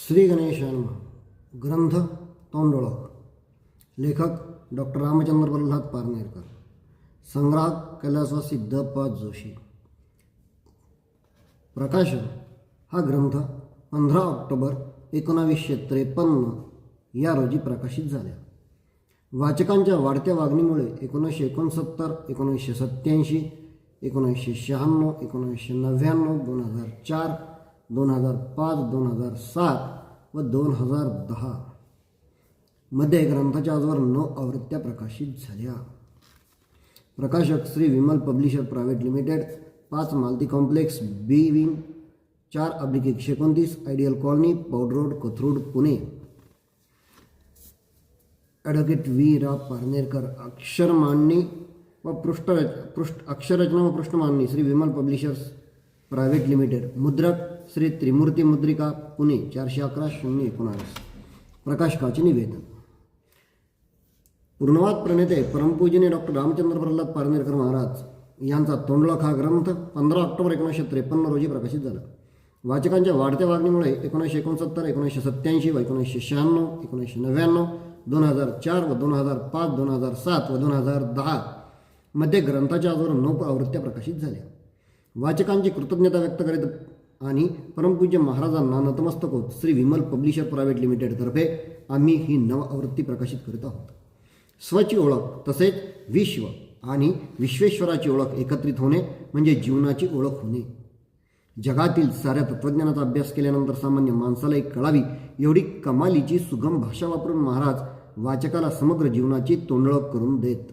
श्री गणेशान ग्रंथ तोंडोळक लेखक डॉक्टर रामचंद्र प्रल्हाद पारनेरकर. संग्राहक कैलासवासी सिद्ध प जोशी. प्रकाशन हा ग्रंथ पंधरा ऑक्टोबर एकोणावीसशे त्रेपन्न या रोजी प्रकाशित झाला. वाचकांच्या वाढत्या वागणीमुळे एकोणीसशे एकोणसत्तर एकोणीसशे सत्त्याऐंशी एकोणीसशे शहाण्णव एकोणीसशे नव्याण्णव दोन हजार चार दोन हजार पाच दोन हजार सात व दोन हजार दहा. मध्ये ग्रंथाच्या आजवर नऊ आवृत्त्या प्रकाशित झाल्या. प्रकाशक Shri Vimal publisher private limited पाच मालती कॉम्प्लेक्स बी विंग चार अब्लिक एकशे एकोणतीस ideal colony Paud road Kothrud Pune. Advocate V. रा पारनेरकर अक्षर मांडणी व पृष्ठ पृष्ठ अक्षररचना व पृष्ठ मांडणी Shri Vimal publishers private limited मुद्रक श्री त्रिमूर्ती मुद्रिका पुणे चारशे अकरा शून्य एकोणावीस. प्रकाशकाचे निवेदन. पूर्णवाद प्रणेते परमपूजनीय डॉक्टर रामचंद्र प्रल्हाद पारनेरकर महाराज यांचा तोंडलख हा ग्रंथ पंधरा ऑक्टोबर एकोणीसशे त्रेपन्न रोजी प्रकाशित झाला. वाचकांच्या वाढत्या वागणीमुळे एकोणीसशे एकोणसत्तर एकोणीसशे सत्त्याऐंशी व एकोणीसशे शहाण्णव एकोणीसशे नव्याण्णव दोन हजार चार व दोन हजार पाच दोन हजार सात व दोन हजार दहा मध्ये ग्रंथाच्या आजवर नऊ आवृत्त्या प्रकाशित झाल्या. वाचकांची कृतज्ञता व्यक्त करीत आणि परमपूज्य महाराजांना नतमस्तक होत श्री विमल पब्लिशर प्रायव्हेट लिमिटेडतर्फे आम्ही ही नव आवृत्ती प्रकाशित करीत आहोत. स्वची ओळख तसेच विश्व आणि विश्वेश्वराची ओळख एकत्रित होणे म्हणजे जीवनाची ओळख होणे. जगातील साऱ्या तत्त्वज्ञानाचा अभ्यास केल्यानंतर सामान्य माणसालाही कळावी एवढी कमालीची सुगम भाषा वापरून महाराज वाचकाला समग्र जीवनाची तोंडळक करून देत.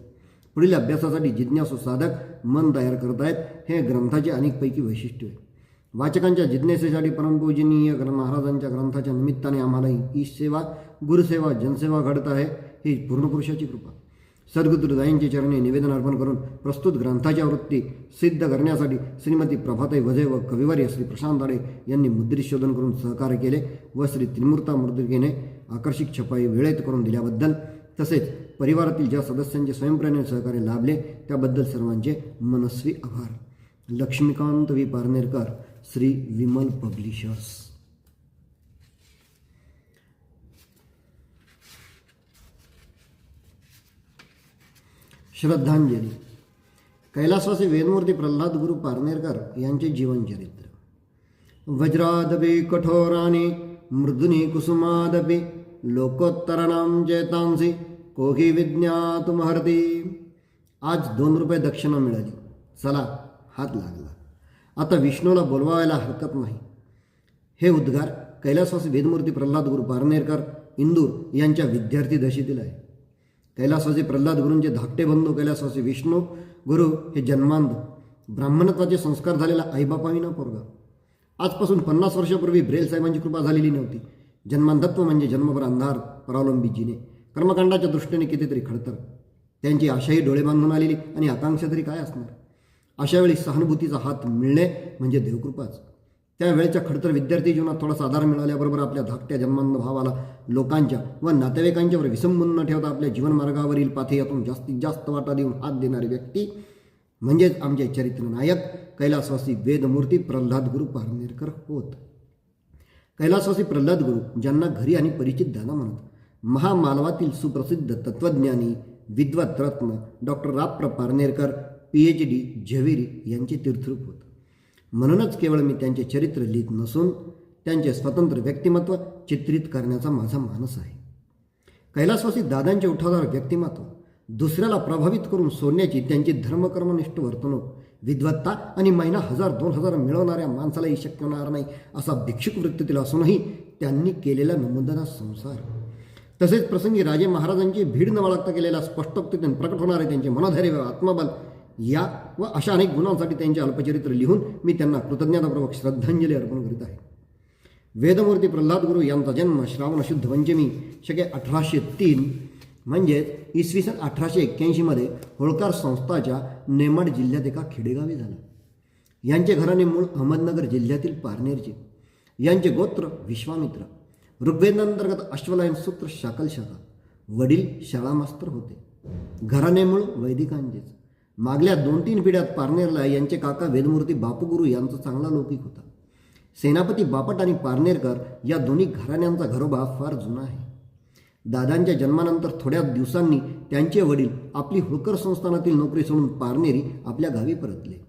पुढील अभ्यासासाठी जिज्ञासू साधक मन तयार करत आहेत हे ग्रंथाचे अनेकपैकी वैशिष्ट्य आहे. वाचकांच्या जिज्ञासेसाठी परमपूजनीय ग्रंथ महाराजांच्या ग्रंथाच्या निमित्ताने आम्हालाही ई सेवा गुरुसेवा जनसेवा घडत आहे ही पूर्णपुरुषाची कृपा. सद्गुरुदायांचे चरणी निवेदन अर्पण करून प्रस्तुत ग्रंथाच्या वृत्ती सिद्ध करण्यासाठी श्रीमती प्रभाताई वजे व कविवारी श्री प्रशांत दाडे यांनी मुद्रित शोधन करून सहकार्य केले व श्री त्रिमूर्ता मुद्रिकेने आकर्षक छपाई वेळेत करून दिल्याबद्दल तसेच परिवारातील ज्या सदस्यांचे स्वयंप्रेरणे सहकार्य लाभले त्याबद्दल सर्वांचे मनस्वी आभार. Laxmikant V Parnerkar Shri Vimal publishers. श्रद्धांजली. कैलासवासी वेदमूर्ती प्रल्हाद गुरु पारनेरकर यांचे जीवनचरित्र वज्रादपि कठोराणि मृदुनी कुसुमादपि लोकोत्तराणां चेतांसी कोही विज्ञातुमहर्ती आज दोन रुपये दक्षिणा मिळाली. चला हात लागला. आता विष्णूला बोलवायला हरकत नाही. हे उद्गार कैलासवासी वेदमूर्ती प्रल्हाद गुरु पारनेरकर इंदूर यांच्या विद्यार्थी दशेतील आहे. कैलासवासी प्रल्हाद गुरूंचे धाकटे बंधू कैलासवासी विष्णू गुरु हे जन्मांध. ब्राह्मणत्वाचे संस्कार झालेला आईबापाविना पोरगा. आजपासून पन्नास वर्षापूर्वी ब्रेल साहेबांची कृपा झालेली नव्हती. जन्मांधत्व म्हणजे जन्मभर अंधार परावलंबी जिने कर्मकांडाच्या दृष्टीने कितीतरी खडतर. त्यांची आशाही डोळे बांधून आलेली आणि आकांक्षा तरी काय असणार? अशावेळी सहानुभूतीचा हात मिळणे म्हणजे देवकृपाच. त्यावेळेच्या खडतर विद्यार्थी जीवनात थोडासा आधार मिळाल्याबरोबर आपल्या धाकट्या जन्मांध भावाला लोकांच्या व नातेवाईकांच्यावर विसंबून न ठेवता आपल्या जीवनमार्गावरील पाथेयातून जास्तीत जास्त वाटा देऊन हात देणारी व्यक्ती म्हणजेच आमचे चरित्र नायक कैलासवासी वेदमूर्ती प्रल्हाद गुरु पारनेरकर होत. कैलासवासी प्रल्हाद गुरु ज्यांना घरी आणि परिचित दादा म्हणत महामानवातील सुप्रसिद्ध तत्त्वज्ञानी विद्वत रत्न डॉक्टर राप्र पारनेरकर पी एच डी झवेरी यांचे तीर्थरूप होत. म्हणूनच केवळ मी त्यांचे चरित्र लिहित नसून त्यांचे स्वतंत्र व्यक्तिमत्व चित्रित करण्याचा माझा मानस आहे. कैलासवासी दादांचे उठावदार व्यक्तिमत्व दुसऱ्याला प्रभावित करून सोडण्याची त्यांची धर्मकर्मनिष्ठ वर्तणूक विद्वत्ता आणि महिना हजार दोन हजार मिळवणाऱ्या माणसालाही शक्य होणार नाही असा भिक्षुक वृत्तीतील असूनही त्यांनी केलेला नमुदना संसार. तसेच प्रसंगी राजे महाराजांची भीड न बाळगता केलेल्या स्पष्टोक्तीतून प्रकट होणारे त्यांचे मनोधैर्य व आत्मबल या व अशा अनेक गुणांसाठी त्यांचे अल्पचरित्र लिहून मी त्यांना कृतज्ञतापूर्वक श्रद्धांजली अर्पण करीत आहे. वेदमूर्ती प्रल्हाद गुरु यांचा जन्म श्रावण शुद्ध पंचमी शके अठराशे तीन म्हणजेच इसवी सन अठराशे एक्क्याऐंशीमध्ये होळकार संस्थाच्या नेमाड जिल्ह्यात एका खेडेगावी झाला. यांचे घराणे मूळ अहमदनगर जिल्ह्यातील पारनेरचे. यांचे गोत्र विश्वामित्र. ऋग्वेदांतर्गत अश्वलायन सूत्र शाकल शाखा वडील शाळामास्तर होते. घराणे मूळ वैदिकांचेच. मागल्या दोन तीन पिढ्यात पारनेरला यांचे काका वेदमूर्ती बापूगुरू यांचा चांगला लौकिक होता. सेनापती बापट आणि पारनेरकर या दोन्ही घराण्यांचा घरोबा फार जुना आहे. दादांच्या जन्मानंतर थोड्या दिवसांनी त्यांचे वडील आपली होळकर संस्थानातील नोकरी सोडून पारनेरी आपल्या गावी परतले.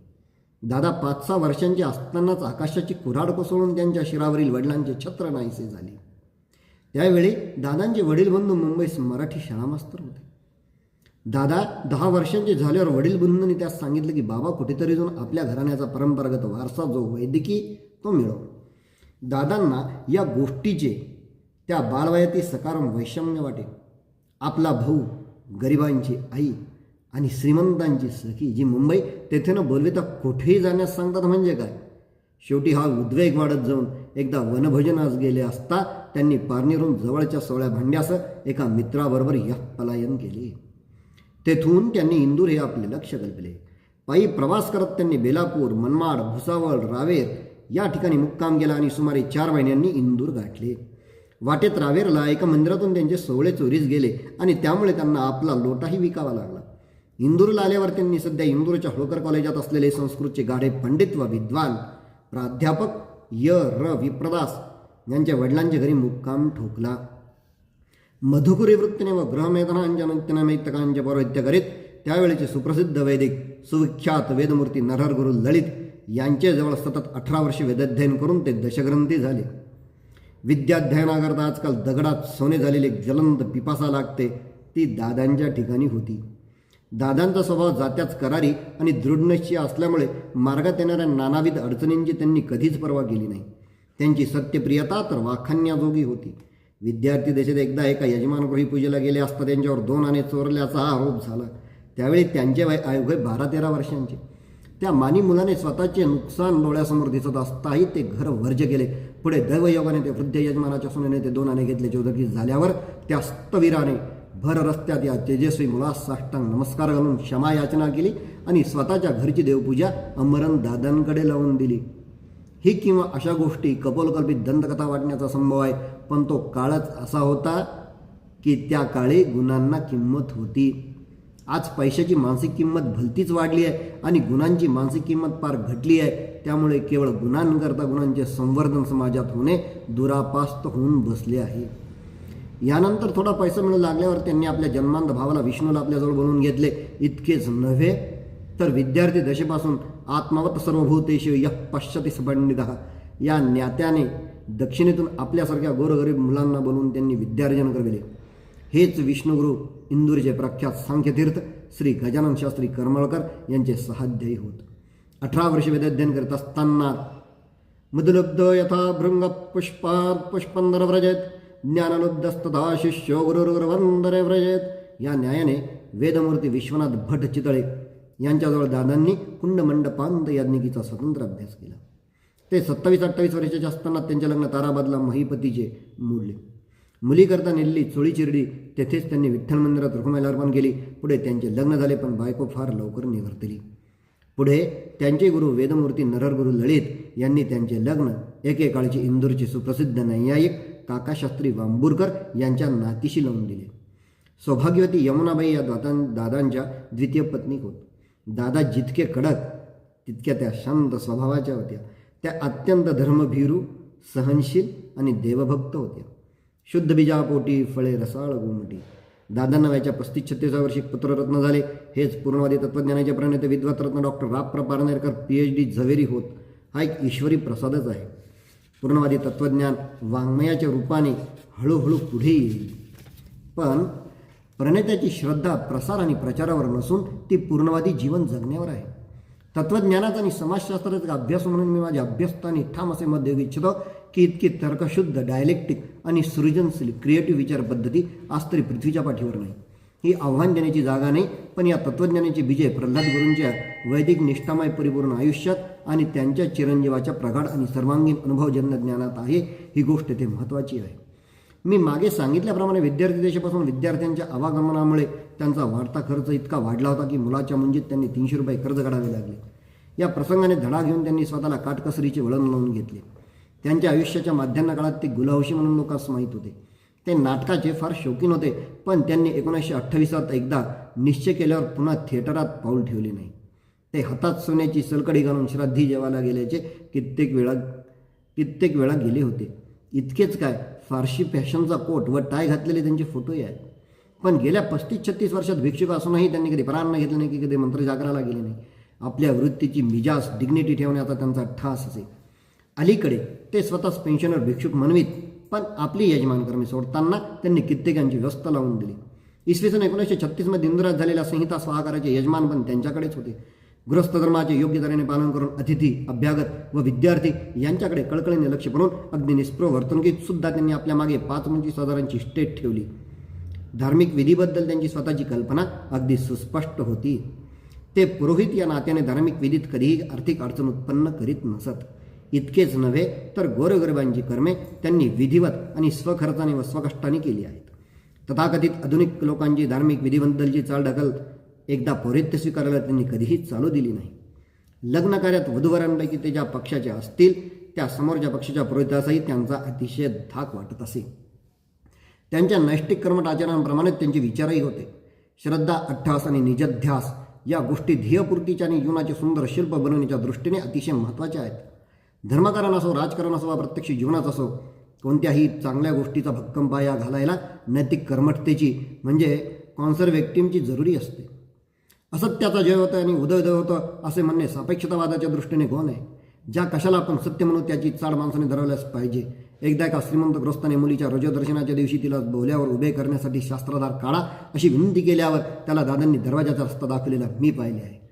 दादा पाच सहा वर्षांचे असतानाच आकाशाची कुऱ्हाड कोसळून त्यांच्या शिरावरील वडिलांचे छत्र नाहीसे झाले. त्यावेळी दादांचे वडील बंधू मुंबईस मराठी शाळा मास्तर होते. दादा दहा वर्षांचे झाल्यावर वडील बंधूंनी त्यास सांगितलं की बाबा कुठेतरी जाऊन आपल्या घराण्याचा परंपरागत वारसा जो वैद्यकी तो मिळव. दादांना या गोष्टीचे त्या बालवयातील सकाराम वैषम्य वाटे आपला भाऊ गरिबांची आई आणि श्रीमंतांची सखी जी मुंबई तेथे न बोलविता कुठेही जाण्यास सांगतात म्हणजे काय? शेवटी हा उद्वेग वाढत जाऊन एकदा वनभोजनास गेले असता त्यांनी पारनेरून जवळच्या सोळ्या भांड्यासह एका मित्राबरोबर यह पलायन केले. तेथून त्यांनी इंदूर हे आपले लक्ष कल्पले पायी प्रवास करत त्यांनी बेलापूर मनमाड भुसावळ रावेर या ठिकाणी मुक्काम केला आणि सुमारे चार महिन्यांनी इंदूर गाठले. वाटेत रावेरला एका मंदिरातून त्यांचे सोहळे चोरीस गेले आणि त्यामुळे त्यांना आपला लोटाही विकावा लागला. इंदूरला आल्यावर त्यांनी सध्या इंदूरच्या होळकर कॉलेजात असलेले संस्कृतचे गाढे पंडित व विद्वान प्राध्यापक य. र. विप्रदास यांच्या वडिलांच्या घरी मुक्काम ठोकला. मधुकुरी वृत्तीने व ग्रहमेधनांच्या नैत्यनमैतकांच्या पौरोहित्य करीत त्यावेळेचे सुप्रसिद्ध वैदिक सुविख्यात वेदमूर्ती नरहर गुरु ललित यांच्याजवळ सतत अठरा वर्षे वेदाध्ययन करून ते दशग्रंथी झाले. विद्याध्ययनाकरता आजकाल दगडात सोने झालेले ज्वलंत पिपासा लागते ती दादांच्या ठिकाणी होती. दादांचा स्वभाव जात्याच करारी आणि दृढनिश्चय असल्यामुळे मार्गात येणाऱ्या नानाविध अडचणींची त्यांनी कधीच पर्वा केली नाही. त्यांची सत्यप्रियता तर वाखाण्याजोगी होती. विद्यार्थी देशात एकदा एका यजमानगृही पूजेला गेले असता त्यांच्यावर दोन आणे चोरल्याचा हा आरोप झाला. त्यावेळी त्यांचे वय अवघे बारा तेरा वर्षांचे. त्या मानी मुलाने स्वतःचे नुकसान डोळ्यासमोर दिसत असताही ते घर वर्ज केले. पुढे दैवयोगाने ते वृद्ध यजमानाच्या सुनेने ते दोन आणे घेतले. चौदकी झाल्यावर त्या स्तवीराने भर रस्त्यात या तेजस्वी मुलास साष्टांग नमस्कार घालून क्षमा याचना केली आणि स्वतःच्या घरची देवपूजा अमरण दादांकडे लावून दिली. ही किंवा अशा गोष्टी कपोलकल्पित दंतकथा वाटण्याचा संभव आहे. पण तो काळच असा होता की त्या काळी गुणांना किंमत होती. आज पैशाची मानसिक किंमत भलतीच वाढली आहे आणि गुणांची मानसिक किंमत फार घटली आहे. त्यामुळे केवळ गुणांकरता गुणांचे संवर्धन समाजात होणे दुरापास्त होऊन बसले आहे. यानंतर थोडा पैसा मिळू लागल्यावर त्यांनी आपल्या जन्मांत भावाला विष्णूला आपल्याजवळ बोलवून घेतले. इतकेच नव्हे तर विद्यार्थी दशेपासून आत्मावत सर्वभूतेश यः पश्यती पंडित या ज्ञात्याने दक्षिणेतून आपल्यासारख्या गोरगरीब मुलांना बनवून त्यांनी विद्यार्जन करविले. हेच विष्णुगुरू इंदूरचे प्रख्यात सांख्यतीर्थ श्री गजानन शास्त्री करमळकर यांचे सहाध्यायी होत. अठरा वर्ष वेदाध्ययन करत असताना मुदलब्ध यथा भृंग पुष्पात पुष्पंदर व्रजेत ज्ञानलुब्धस्तथा शिष्य गुरुर्वंदरे व्रजेत। या न्यायाने वेदमूर्ती विश्वनाथ भट चितळे यांच्याजवळ दादांनी कुंडमंडपांत याज्ञिकीचा स्वतंत्र अभ्यास केला. ते सत्तावीस अठ्ठावीस वर्षाचे असताना त्यांच्या लग्न ताराबादला महिपतीचे मोडले मुलीकरता नेलेली चोळी चिरडी तेथेच त्यांनी विठ्ठल मंदिरात रुखमायला अर्पण केली. पुढे त्यांचे लग्न झाले पण बायको फार लवकर निवर्तली पुढे त्यांचे गुरु वेदमूर्ती नरहर गुरु ललित यांनी त्यांचे लग्न एकेकाळचे इंदूरचे सुप्रसिद्ध नैयायिक काकाशास्त्री वांबूरकर यांच्या नातीशी लावून दिले. सौभाग्यवती यमुनाबाई या दादां दादांच्या द्वितीय पत्नीक होत. दादा जितके कडक तितक्या त्या शांत स्वभावाच्या होत्या. त्या अत्यंत धर्मभीरू सहनशील आणि देवभक्त होत्या. शुद्ध बीजापोटी फळे रसाळ गोमटी. दादांना वयाच्या पस्तीस छत्तीसा वर्षी पुत्ररत्न झाले. हेच पूर्णवादी तत्त्वज्ञानाचे प्रणेते विद्वतरत्न डॉक्टर राप्र पारनेरकर पी एच डी झवेरी होत. हा एक ईश्वरी प्रसादच आहे. पूर्णवादी तत्त्वज्ञान वाङ्मयाच्या रूपाने हळूहळू पुढे येईल. पण प्रणेत्याची श्रद्धा प्रसार आणि प्रचारावर नसून ती पूर्णवादी जीवन जगण्यावर आहे. तत्त्वज्ञानाचा आणि समाजशास्त्राचा अभ्यास म्हणून मी माझ्या अभ्यस्तानी ठाम असे मत देऊ इच्छितो की इतकी तर्कशुद्ध डायलेक्टिक आणि सृजनशील क्रिएटिव्ह विचार पद्धती आज तरी पृथ्वीच्या पाठीवर नाही. ही आव्हान देण्याची जागा नाही पण या तत्त्वज्ञानाची विजय प्रल्हाद गुरूंच्या वैदिक निष्ठामय परिपूर्ण आयुष्यात आणि त्यांच्या चिरंजीवाच्या प्रगाढ आणि सर्वांगीण अनुभवजन्य ज्ञानात आहे ही गोष्ट ते महत्त्वाची आहे. मी मागे सांगितल्याप्रमाणे विद्यार्थी देशापासून विद्यार्थ्यांच्या आवागमनामुळे त्यांचा वाढता खर्च इतका वाढला होता की मुलाच्या मुंजीत त्यांनी तीनशे रुपये कर्ज काढावे लागले. या प्रसंगाने धडा घेऊन त्यांनी स्वतःला काटकसरीचे वळण लावून घेतले. त्यांच्या आयुष्याच्या माध्यान्ह काळात ते गुलावशी म्हणून लोकांस माहीत होते. ते नाटकाचे फार शौकीन होते पण त्यांनी एकोणीसशे अठ्ठावीसात एकदा निश्चय केल्यावर पुन्हा थिएटरात पाऊल ठेवले नाही. ते हातात सोन्याची सलकडी घालून श्राद्धी जेवायला गेल्याचे कित्येक वेळा कित्येक वेळा गेले होते. इतकेच काय फारशी फॅशनचा कोट व टाय घातलेले त्यांचे फोटोही आहेत. पण गेल्या पस्तीस छत्तीस वर्षात भिक्षुक असूनही त्यांनी कधी प्राण घेतले नाही की कधी मंत्र जागराला गेले नाही. आपल्या वृत्तीची मिजाज डिग्निटी ठेवण्याचा त्यांचा ठास असे. अलीकडे ते स्वतःच पेन्शनर भिक्षुक म्हणवीत पण आपली यजमान कर्मे सोडताना त्यांनी कित्येकांची व्यस्त लावून दिली. इसवी सन एकोणीसशे छत्तीसमध्ये इंदिरात झालेल्या संहिता सहकाराचे यजमान पण त्यांच्याकडेच होते. गृहस्थ धर्माचे योग्य तऱ्हेने पालन करून अतिथी अभ्यागत व विद्यार्थी यांच्याकडे कळकळीने लक्ष करून अगदी निष्प्रभ वर्तणुकीत सुद्धा त्यांनी आपल्या मागे पाच पंचवीस हजारांची स्टेट ठेवली. धार्मिक विधीबद्दल त्यांची स्वतःची कल्पना अगदी सुस्पष्ट होती. ते पुरोहित या नात्याने धार्मिक विधीत कधीही आर्थिक अडचण उत्पन्न करीत नसत. इतकेच नव्हे तर गोरगरिबांची कर्मे त्यांनी विधिवत आणि स्वखर्चाने व स्वकष्टाने केली आहेत. तथाकथित आधुनिक लोकांची धार्मिक विधीबद्दलची चालढकल एकदा पौरित्य स्वीकारायला त्यांनी कधीही चालू दिली नाही. लग्न कार्यात वधूवरांपैकी ते ज्या पक्षाचे असतील त्या समोरच्या पक्षाच्या पुरोहितासही त्यांचा अतिशय धाक वाटत असे. त्यांच्या नैष्टिक कर्मट आचरणांप्रमाणे त्यांचे विचारही होते. श्रद्धा अठ्ठास आणि निजध्यास या गोष्टी ध्येयपूर्तीच्या आणि जीवनाचे सुंदर शिल्प बनवण्याच्या दृष्टीने अतिशय महत्त्वाच्या आहेत. धर्मकारण असो राजकारण असो वा प्रत्यक्ष जीवनाच असो कोणत्याही चांगल्या गोष्टीचा भक्कम पाया घालायला नैतिक कर्मठतेची म्हणजे कॉन्सर्वेक्टिमची जरुरी असते. असत्याचा जय होतं आणि उदय होतं असे म्हणणे सापेक्षतावादाच्या दृष्टीने कोण आहे? ज्या कशाला आपण सत्य म्हणू त्याची चाड माणसाने धरवल्यास पाहिजे. एकदा एका श्रीमंत ग्रस्ताने मुलीच्या रजदर्शनाच्या दिवशी तिला बोल्यावर उभे करण्यासाठी शास्त्राधार काढा अशी विनंती केल्यावर त्याला दादांनी दरवाजाचा रस्ता दाखवलेला मी पाहिले आहे.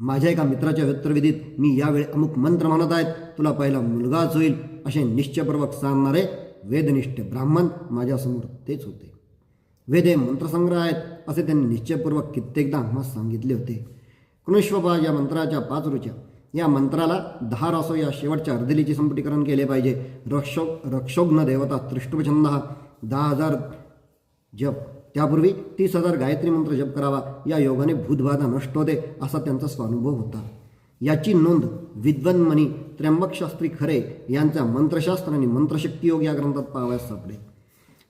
माझ्या एका मित्राच्या वित्रविधीत मी यावेळी अमुक मंत्र म्हणत आहेत तुला पहिला मुलगाच होईल असे निश्चयपूर्वक सांगणारे वेदनिष्ठ ब्राह्मण माझ्यासमोर तेच होते. वेद हे मंत्रसंग्रह आहेत असे त्यांनी निश्चयपूर्वक कित्येकदा आम्हाला सांगितले होते. कृष्वपा या मंत्राच्या पाच रुच्या या मंत्राला दहा रासो या शेवटच्या अर्धलीचे संपुटीकरण केले पाहिजे. रक्षो रक्षोग्न देवता त्रिष्टुपछंद दहा हजार जप. त्यापूर्वी तीस हजार गायत्री मंत्र जप करावा. या योगाने भूतबाधा नष्ट होते असा त्यांचा स्वानुभव होता. याची नोंद विद्वन्मणी त्र्यंबकशास्त्री खरे यांचा मंत्रशास्त्र आणि मंत्रशक्ती योग या ग्रंथात पावयास सापडेल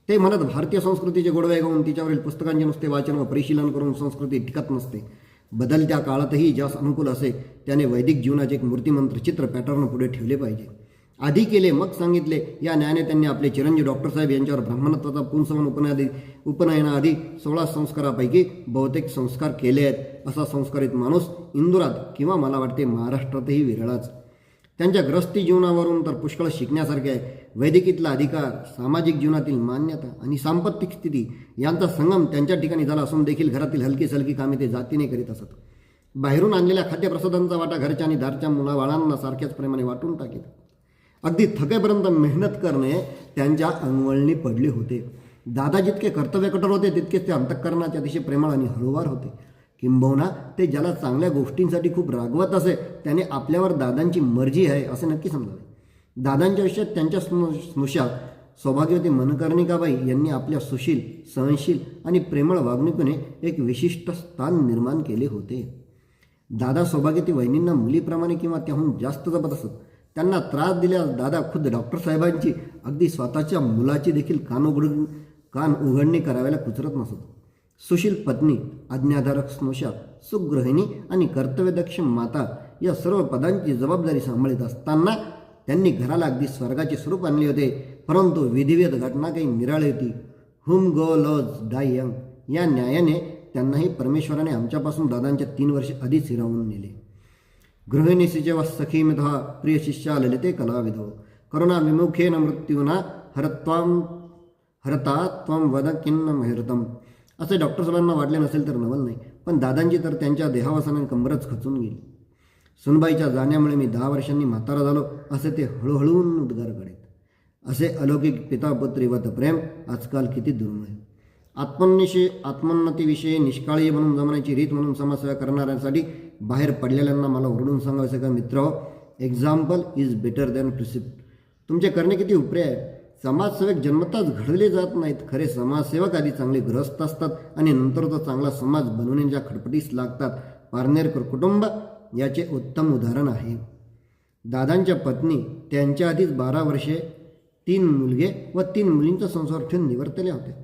ते म्हणत भारतीय संस्कृतीचे गोडवे गाऊन तिच्यावरील पुस्तकांचे नुसते वाचन व परिशीलन करून संस्कृती टिकत नसते. बदलत्या काळातही ज्यास अनुकूल असे त्याने वैदिक जीवनाचे एक मूर्तिमंत्र चित्र पॅटर्न पुढे ठेवले पाहिजे. आधी केले मग सांगितले. या न्यायाने त्यांनी आपले चिरंजीव डॉक्टर साहेब यांच्यावर ब्राह्मणत्वाचा पुंसवन उपनयादी उपनयनाआधी सोळा संस्कारापैकी बहुतेक संस्कार केले आहेत असा संस्कारित माणूस इंदुरात किंवा मला वाटते महाराष्ट्रातही विरळाच. त्यांच्या ग्रस्ती जीवनावरून तर पुष्कळ शिकण्यासारखे आहे. वैदिकीतला अधिकार सामाजिक जीवनातील मान्यता आणि सांपत्तिक स्थिती यांचा संगम त्यांच्या ठिकाणी झाला असून देखील घरातील हलकी सलकी कामे ते जातीने करीत असत. बाहेरून आणलेल्या खाद्यप्रसादांचा वाटा घरच्या आणि दारच्या मुलाबाळांना सारख्याच प्रेमाने वाटून टाकीत. अगदी थकेपर्यंत मेहनत करणे त्यांच्या अंगवळणी पडले होते. दादा जितके कर्तव्य कठोर होते तितकेच ते अंतःकरणाचे अतिशय प्रेमळ आणि हळूवार होते. किंबहुना ते ज्याला चांगल्या गोष्टींसाठी खूप रागवत असे त्याने आपल्यावर दादांची मर्जी आहे असे नक्की समजावे. दादांच्या आयुष्यात त्यांच्या स्नु स्नुषा सौभाग्यवती मनकर्णिकाबाई यांनी आपल्या सुशील सहनशील आणि प्रेमळ वागणुकीने एक विशिष्ट स्थान निर्माण केले होते. दादा सौभाग्यवती वहिनींना मुलीप्रमाणे किंवा त्याहून जास्त जपत असत. त्यांना त्रास दिल्यास दादा खुद्द डॉक्टर साहेबांची अगदी स्वतःच्या मुलाची देखील कान उघड कान उघडणी कराव्याला कुचरत नसत. सुशील पत्नी आज्ञाधारक स्नुषा सुगृहिणी आणि कर्तव्यदक्ष माता या सर्व पदांची जबाबदारी सांभाळीत असताना त्यांनी घराला अगदी स्वर्गाचे स्वरूप आणले होते. परंतु विधिवेद घटना काही निराळी होती. हुम गो लॉज डाय यंग या न्यायाने त्यांनाही परमेश्वराने आमच्यापासून दादांच्या तीन वर्षे आधीच हिरावून नेले. गृहिणीशी व सखीमिधा प्रिय शिष्या ललिते कलाविधो करुणा विमुखेन मृत्यूना हरत्वाम हरता त्वम वद किन्न महिरतम। असे डॉक्टर साहेबांना वाटले नसेल तर नवल नाही. पण दादांची तर त्यांच्या देहावसाने कंबरच खचून गेली. सुनबाईच्या जाण्यामुळे मी दहा वर्षांनी म्हातारा झालो असे ते हळूहळून उद्गार करीत. असे अलौकिक पितापुत्री वत प्रेम आजकाल किती दुर्मिळ. आत्मनिशी आत्मोन्नतीविषयी निष्काळी म्हणून जमण्याची रीत म्हणून समाजसेवा करणाऱ्यांसाठी बाहेर पडलेल्यांना मला ओरडून सांगायचं का मित्र example is better than precept तुमचे करणे किती उपरे आहे. समाजसेवक जन्मताच घडले जात नाहीत. खरे समाजसेवक आधी चांगले ग्रस्त असतात आणि नंतर तो चांगला समाज बनवण्याच्या खटपटीस लागतात. पारनेरकर कुटुंब याचे उत्तम उदाहरण आहे. दादांच्या पत्नी त्यांच्या आधीच बारा वर्षे तीन मुलगे व तीन मुलींचा संसार ठेवून निवर्तल्या होत्या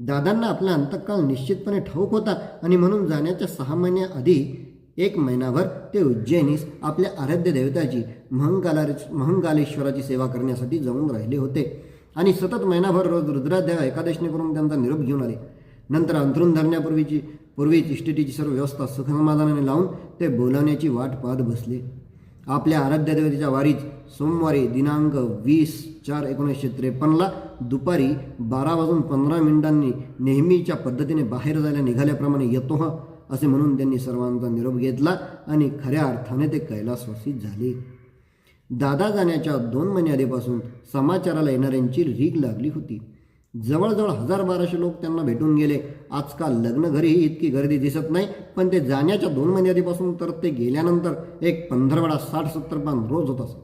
दादांना आपला अंतकाल निश्चितपणे ठाऊक होता आणि म्हणून जाण्याच्या सहा महिन्याआधी एक महिनाभर ते उज्जैनीस आपल्या आराध्य देवताची महंकाला महंकालेश्वराची सेवा करण्यासाठी जाऊन राहिले होते. आणि सतत महिनाभर रोज रुद्राध्याय एकादशीने करून त्यांचा निरोप घेऊन आले. नंतर अंथरून धरण्यापूर्वीची पूर्वीच इष्टिटीची सर्व व्यवस्था सुखसमाधानाने लावून ते बोलावण्याची वाट पाहत बसले. आपल्या आराध्य देवतेच्या वारीत सोमवारी दिनांक वीस चार एकोणीसशे त्रेपन्नला दुपारी बारा वाजून पंधरा मिनिटांनी नेहमीच्या पद्धतीने बाहेर जायला निघाल्याप्रमाणे येतो हा असे म्हणून त्यांनी सर्वांचा निरोप घेतला आणि खऱ्या अर्थाने ते कैलासवासी झाले. दादा जाण्याच्या दोन महिने आधीपासून समाचाराला येणाऱ्यांची रीग लागली होती. जवळजवळ हजार बाराशे लोक त्यांना भेटून गेले. आजकाल लग्न घरीही इतकी गर्दी दिसत नाही पण ते जाण्याच्या दोन महिने आधीपासून तर ते गेल्यानंतर एक पंधरवडा साठ सत्तर पान रोज होत असत.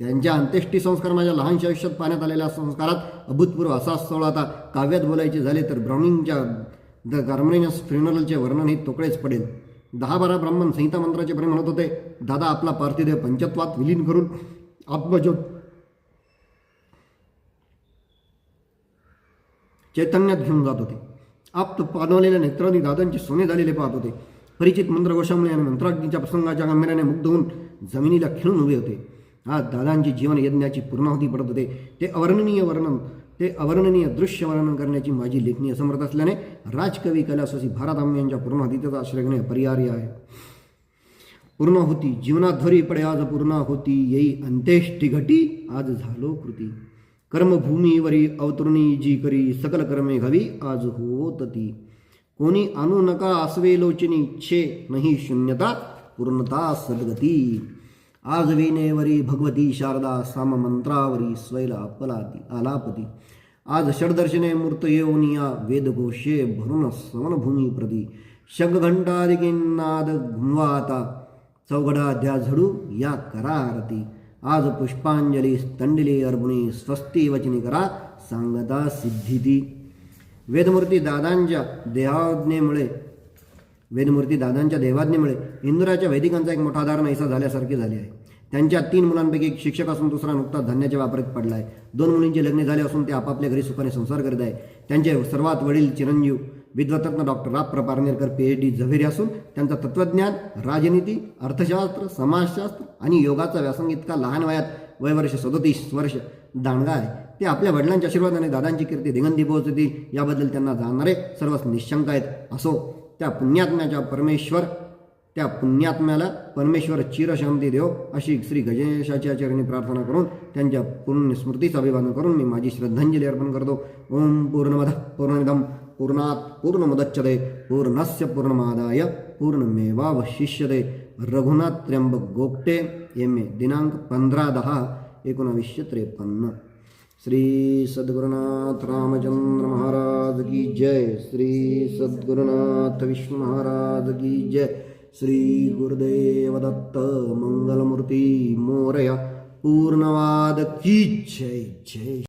त्यांच्या अंत्येष्टी संस्कार माझ्या लहानशा आयुष्यात पाण्यात आलेल्या संस्कारात अभूतपूर्व असा सोहळा आता काव्यात बोलायचे झाले तर ब्राउनिंगच्या द गार्मनियस फ्युनरलचे वर्णन हे तोकडेच पडेल. दहा बारा ब्राह्मण संहिता मंत्राचे प्रेम म्हणत होते दादा आपला पार्थिदेव पंचत्वात विलीन करून आत्मज्योत. चैतन्यात घेऊन जात होते. आप्त पानवलेल्या नेत्रांनी दादांचे सोने झालेले पाहत होते. परिचित मंत्रघोषामुळे आणि मंत्राग्नीच्या प्रसंगाच्या गांभीर्याने मुग्ध होऊन जमिनीला खिळून उभे होते. आज दादांची जीवन यज्ञाची पूर्णाहुती पडत होते. ते अवर्णनीय वर्णन ते अवर्णनीय दृश्य वर्णन करण्याची माझी लेखणी असमर्थ असल्याने राजकवी कैलासवासी भारातांब यांच्या पूर्णाहुतीचा आश्रय घेणे अपरिहार्य आहे. पूर्ण होती जीवनाध्वरी पडे आज पूर्ण होती येई अंत्येष्टी घटी आज झालो कृती. कर्मभूमीवरी अवतरुणी जी करी सकल कर्मे घावी आज होत ती. कोणी आणू नका आसवे लोचनी छे नाही शून्यता पूर्णता सद्गती. आज विनेवरी भगवती शारदा साम मंत्रावरी स्वैला पलाती आलापती. आज षडदर्शने मूर्त येऊनिया वेदघोषे भरून समनभूमी प्रती शंखघंटादिकीनाद घुमवाता चौघडा द्या झडू या करा आरती आज पुष्पांजली स्तंडिली अर्बुणी स्वस्ती वचनी करा सांगता सिद्धिती. वेदमूर्ती दादांच्या देहाज्ञेमुळे वेदमूर्ती दादांच्या देवाज्ञेमुळे इंदुराच्या वैदिकांचा एक मोठा आधार नाहीसा झाल्यासारखे झाले आहे. त्यांच्या तीन मुलांपैकी एक शिक्षक असून दुसरा नुकताच धान्याच्या वापरात पडला आहे. दोन मुलींचे लग्न झाले असून ते आपापल्या घरी सुखाने संसार करत आहे. त्यांचे सर्वात वडील चिरंजीव विद्वतज्ञ डॉक्टर राप्र पारनेरकर पी एच डी झवेरी असून त्यांचा तत्त्वज्ञान राजनीती अर्थशास्त्र समाजशास्त्र आणि योगाचा व्यासंग इतका लहान वयात वयवर्ष सदोतीस वर्ष दांडगा आहे. ते आपल्या वडिलांच्या आशीर्वादाने दादांची कीर्ती दिगंधी पोहोचतील याबद्दल त्यांना जाणणारे सर्वच निशंक आहेत. असो. त्या पुण्यात्म्याच्या परमेश्वर त्या पुण्यात्म्याला परमेश्वर चिरशांती देव अशी श्री गजेशाच्या चरणी प्रार्थना करून त्यांच्या पूर्ण अभिवादन करून मी माझी श्रद्धांजली अर्पण करतो. ओम पूर्णमद पूर्णमिदम पूर्णात पूर्णमुदच्यते पूर्णस्य पूर्णमादाय पूर्णमेवावशिष्यते. रघुनाथ त्र्यंबक गोपटे एम ए दिनांक पंधरा दहा एकोणावीसशे त्रेपन्न. श्री सद्गुरुनाथ रामचंद्र महाराज की जय। श्री सद्गुरुनाथ विष्णु महाराज की जय। श्री गुरुदेव दत्त मंगलमूर्ती मोरया पूर्णवाद की जय जय